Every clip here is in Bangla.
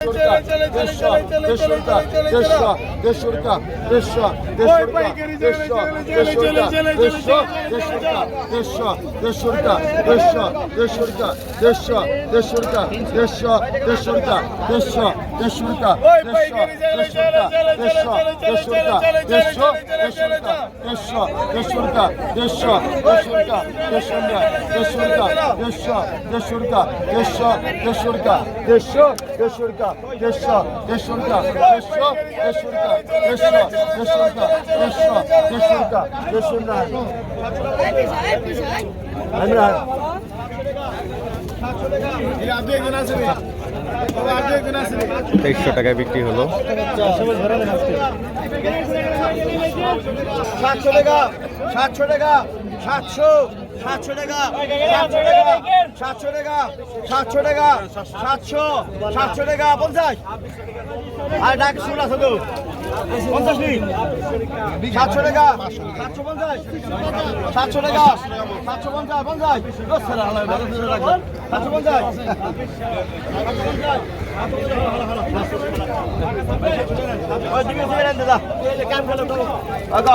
দেশ দেশ দেশ দেশ টাকা দেড়শো দেড়শো টাকা তেইশশো টাকায় বিক্রি হলো। সাতশো টাকা সাতশো টাকা সাতশো। সাতশো টাকা সাতশো টাকা সাতশো টাকা সাতশো সাতশো সাতশো টাকা পঞ্চাশ আর ডাক শুন আছে তো পঞ্চাশ মিনিট সাতশো টাকা সাতশো পঞ্চাশ সাতশো টাকা সাতশো পঞ্চাশ পঞ্চাশ সাতশো পঞ্চাশ দিয়ে দেন দাদা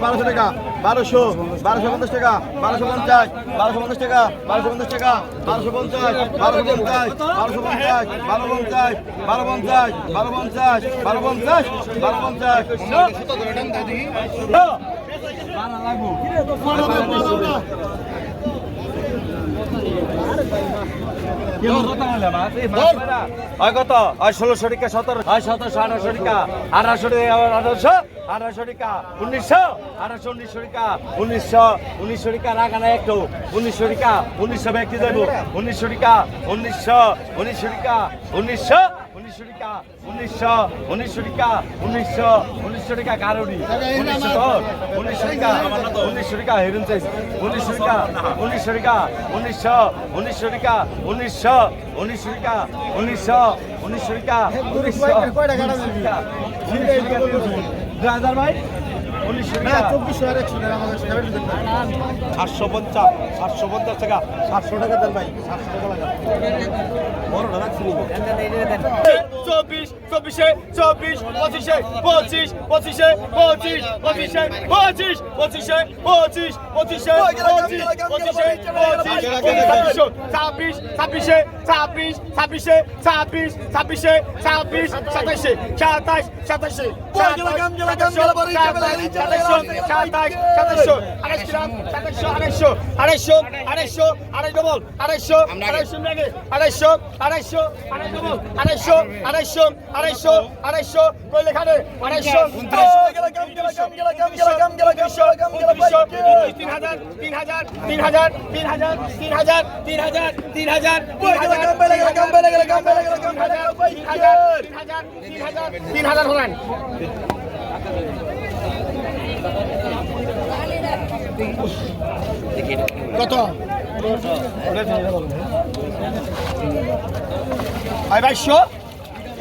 বারোশো টাকা বারোশো বারোশো পঞ্চাশ টাকা বারোশো পঞ্চাশ বারোশো পঞ্চাশ টাকা বারোশো পঞ্চাশ টাকা বারোশো পঞ্চাশ বারোশো পঞ্চাশ বারোশো পঞ্চাশ বারো পঞ্চাশ বারো পঞ্চাশ বারো পঞ্চাশ বারো পঞ্চাশ পঞ্চাশ হয় কত? হয় ষোলোশো টাকা সতেরো হয় সতেরোশো আঠারোশো টাকা। আঠারোশো আঠারোশো? আঠারোশো টাকা উনিশশো? আঠারোশো উনিশশো টিকা উনিশশো উনিশশো টাকা রাখা না একটু। উনিশশো টাকা উনিশশো ব্যক্তি দেব উনিশশো টাকা উনিশশো উনিশশো টাকা উনিশশো উনিশশো টাকা উনিশশো উনিশশো টাকা উনিশশো উনিশশো টাকা কারণি উনিশশো উনিশশো টাকা উনিশশো টাকা হেরুন চাইছে। উনিশশো টাকা উনিশশো টাকা উনিশশো উনিশশো টাকা উনিশশো উনিশশো টাকা উনিশশো উনিশশো টাকা উনিশশো টাকা। দুই হাজার ভাই সাতশো পঞ্চাশ সাতশো পঞ্চাশ টাকা সাতশো টাকা দেন ভাই সাতশো টাকা লাগা বড়টা রাখছি চব্বিশ চব্বিশে চব্বিশ পঁচিশে পঁচিশ পঁচিশে পঁচিশ পঁচিশে পঁচিশ পঁচিশে পঁচিশ পঁচিশে পঁচিশ পঁচিশে পঁচিশ ছাব্বিশ ছাব্বিশে ছাব্বিশ ছাব্বিশে ছাব্বিশ ছাব্বিশে ছাব্বিশ সাতাশে সাতাশ সাতাশে সাতাশ সাতাশশো আড়াইশ গ্রাম সাতাশশো আড়াইশো আড়াইশো আড়াইশো আড়াই ডবল আড়াইশো আড়াইশো আড়াইশো আড়াইশো আড়াই ডবল আড়াইশো আড়াইশো আড়াইশো আড়াইশো কইলে খানে আড়াইশো তিন হাজার তিন হাজার তিন হাজার তিন হাজার তিন হাজার তিন হাজার তিন হাজার তিন হাজার তিন হাজার তিন হাজার হলেন কত আই বাইশশো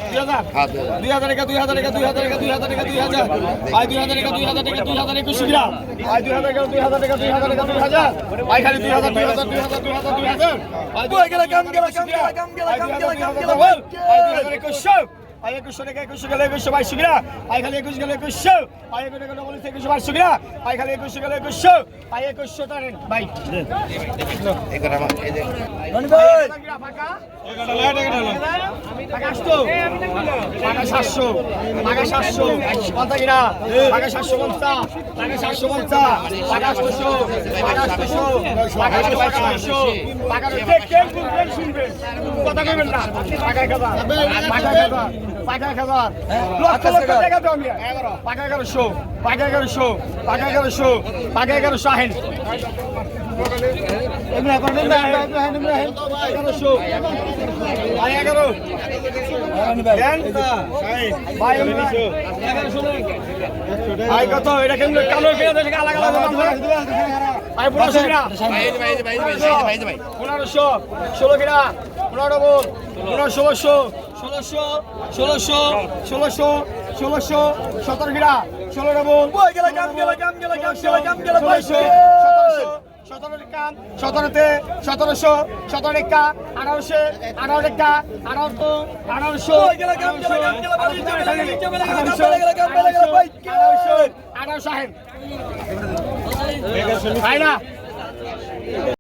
দুই দুই দুই একা দুই দুই দুই একা দুই দুই একুশ দুই দুই দুই দুই দুই দুই দুই দুই কাম পাই একুশশো টাকা একুশশো গেলে একুশশো বাইশশো গ্রা পাই খালি একুশ গেলে একুশশো পাই একুশ টাকা ডবল একুশশো খালি একুশশো গেলে একুশশো পাই একুশশো টাকা বাই সাতশো টাকা সাতশো পঞ্চাশ সাতশো পঞ্চাশ সাতশো পঞ্চাশ টাকা আটশো টাকা আটশো টাকা আটশো টাকা কথা কইবেন না পাকা এক হাজার হ্যাঁ, লক্ষ লক্ষ টাকা দাম পাকা এগারোশো পাকা এগারোশো পাকা কত? এটা কেমন? পনেরোশো ষোলোশো ষোলোশো ষোলোশো ষোলোশো ষোলোশো সতেরো কিনা ষোলো বোন সতেরো কাম সতেরোতে সতেরোশো সতেরো রেখা আঠারোশো আঠারো রেখা আঠারো আঠারোশো আঠারোশো আঠারোশো আঠারোশো